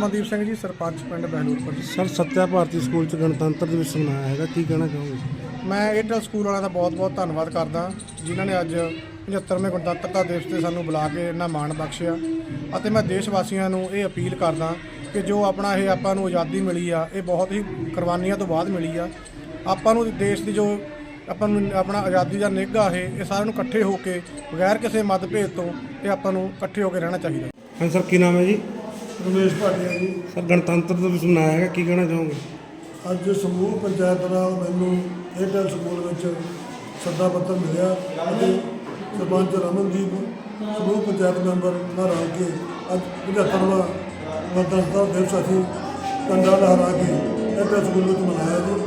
ਰਮਨਦੀਪ ਸਿੰਘ ਜੀ ਸਰਪੰਚ ਪਿੰਡ ਬਹਿਲੂਰਪੁਰ ਜੀ। ਸਰ ਸੱਤਿਆ ਭਾਰਤੀ ਸਕੂਲ ਚ ਗਣਤੰਤਰ ਦਿਵਸ ਮਨਾਇਆ ਹੈਗਾ ਕੀ ਕਹਿਣਾ ਚਾਹੋਗੇ? ਮੈਂ ਏਅਰਟੈਲ ਸਕੂਲ ਵਾਲਿਆਂ ਦਾ ਬਹੁਤ-ਬਹੁਤ ਧੰਨਵਾਦ ਕਰਦਾ ਜਿਨ੍ਹਾਂ ਨੇ ਅੱਜ 75ਵੇਂ ਗਣਤੰਤਰਤਾ ਦਿਵਸ ਤੇ ਸਾਨੂੰ ਬੁਲਾ ਕੇ ਇੰਨਾ ਮਾਣ ਬਖਸ਼ਿਆ। ਅਤੇ ਮੈਂ ਦੇਸ਼ ਵਾਸੀਆਂ ਨੂੰ ਇਹ ਅਪੀਲ ਕਰਦਾ ਕਿ ਜੋ ਆਪਣਾ ਇਹ ਆਪਾਂ ਨੂੰ ਆਜ਼ਾਦੀ ਮਿਲੀ ਆ ਇਹ ਬਹੁਤ ਹੀ ਕੁਰਬਾਨੀਆਂ ਤੋਂ ਬਾਅਦ ਮਿਲੀ ਆ। ਆਪਾਂ ਨੂੰ ਦੇਸ਼ ਦੀ ਜੋ ਆਪਾਂ ਨੂੰ ਆਪਣਾ ਆਜ਼ਾਦੀ ਦਾ ਨਿੱਘਾ ਇਹ ਇਹ ਸਾਰਿਆਂ ਨੂੰ ਇਕੱਠੇ ਹੋ ਕੇ ਬਗੈਰ ਕਿਸੇ ਮਤਭੇਦ ਤੋਂ ਇਹ ਆਪਾਂ ਨੂੰ ਇਕੱਠੇ ਹੋ ਕੇ ਰਹਿਣਾ ਚਾਹੀਦਾ। ਹਾਂ ਸਰ ਕੀ ਨਾਮ ਹੈ ਜੀ? ਰਮੇਸ਼ ਭਾਟੀਆ ਜੀ। ਸਰ ਗਣਤੰਤਰ ਦਿਵਸ ਮਨਾਇਆ ਹੈਗਾ ਕੀ ਕਹਿਣਾ ਚਾਹੋਗੇ? ਅੱਜ ਸਮੂਹ ਪੰਚਾਇਤ ਨਾਲ ਮੈਨੂੰ ਏਅਰਟੈਲ ਸਕੂਲ ਵਿੱਚ ਸੱਦਾ ਪੱਤਰ ਮਿਲਿਆ ਅਤੇ ਸਰਪੰਚ ਰਮਨਦੀਪ ਸਮੂਹ ਪੰਚਾਇਤ ਮੈਂਬਰ ਨਾਲ ਰਲ ਕੇ ਅੱਜ 75ਵਾਂ ਗਣਤੰਤਰ ਦਿਵਸ ਅਸੀਂ ਕੰਡਾ ਲਹਿਰਾ ਕੇ ਏਅਰਟੈਲ ਸਕੂਲ ਵਿੱਚ ਮਨਾਇਆ ਜੀ।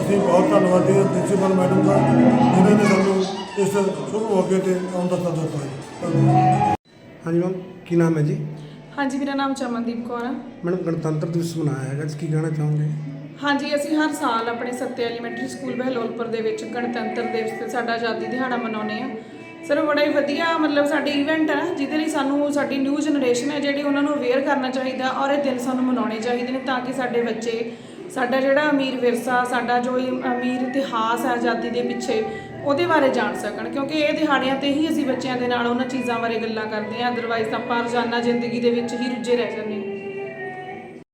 ਅਸੀਂ ਬਹੁਤ ਧੰਨਵਾਦੀ ਹਾਂ ਪ੍ਰਿੰਸੀਪਲ ਮੈਡਮ ਦਾ ਜਿਨ੍ਹਾਂ ਨੇ ਸਾਨੂੰ ਇਸ ਸ਼ੁਭ ਮੌਕੇ ਤੇ ਆਉਣ ਦਾ ਸੱਦਾ ਦਿੱਤਾ ਜੀ। ਹਾਂਜੀ ਮੈਮ ਕੀ ਨਾਮ ਹੈ ਜੀ? ਹਾਂਜੀ ਮੇਰਾ ਨਾਮ ਚਮਨਦੀਪ ਕੌਰ ਹੈ ਮੈਡਮ ਗਣਤੰਤਰ ਦਿਵਸ ਮਨਾਇਆ ਹੈਗਾ ਜੀ ਕੀ ਕਹਿਣਾ ਚਾਹੋਗੇ? ਹਾਂਜੀ ਅਸੀਂ ਹਰ ਸਾਲ ਆਪਣੇ ਸੱਤੇ ਐਲੀਮੈਂਟਰੀ ਸਕੂਲ ਬਹਿਲੋਲਪੁਰ ਦੇ ਵਿੱਚ ਗਣਤੰਤਰ ਦਿਵਸ ਤੇ ਸਾਡਾ ਆਜ਼ਾਦੀ ਦਿਹਾੜਾ ਮਨਾਉਂਦੇ ਆ ਸਰ ਬੜਾ ਹੀ ਵਧੀਆ ਮਤਲਬ ਸਾਡੀ ਇਵੈਂਟ ਹੈ ਜਿਹਦੇ ਲਈ ਸਾਨੂੰ ਸਾਡੀ ਨਿਊ ਜਨਰੇਸ਼ਨ ਹੈ ਜਿਹੜੀ ਉਹਨਾਂ ਨੂੰ ਅਵੇਅਰ ਕਰਨਾ ਚਾਹੀਦਾ ਔਰ ਇਹ ਦਿਨ ਸਾਨੂੰ ਮਨਾਉਣੇ ਚਾਹੀਦੇ ਨੇ ਤਾਂ ਕਿ ਸਾਡੇ ਬੱਚੇ ਸਾਡਾ ਜਿਹੜਾ ਅਮੀਰ ਵਿਰਸਾ, ਸਾਡਾ ਜੋ ਅਮੀਰ ਇਤਿਹਾਸ ਹੈ ਆਜ਼ਾਦੀ ਦੇ ਪਿੱਛੇ, ਉਹਦੇ ਬਾਰੇ ਜਾਣ ਸਕਣ, ਕਿਉਂਕਿ ਇਹ ਦਿਹਾੜਿਆਂ ਤੇ ਹੀ ਅਸੀਂ ਬੱਚਿਆਂ ਦੇ ਨਾਲ ਉਹਨਾਂ ਚੀਜ਼ਾਂ ਬਾਰੇ ਗੱਲਾਂ ਕਰਦੇ ਹਾਂ ਅਦਰਵਾਈਜ਼ ਆਪਾਂ ਰੋਜ਼ਾਨਾ ਜ਼ਿੰਦਗੀ ਦੇ ਵਿੱਚ ਹੀ ਰੁੱਝੇ ਰਹਿ ਜਾਂਦੇ ਹਾਂ।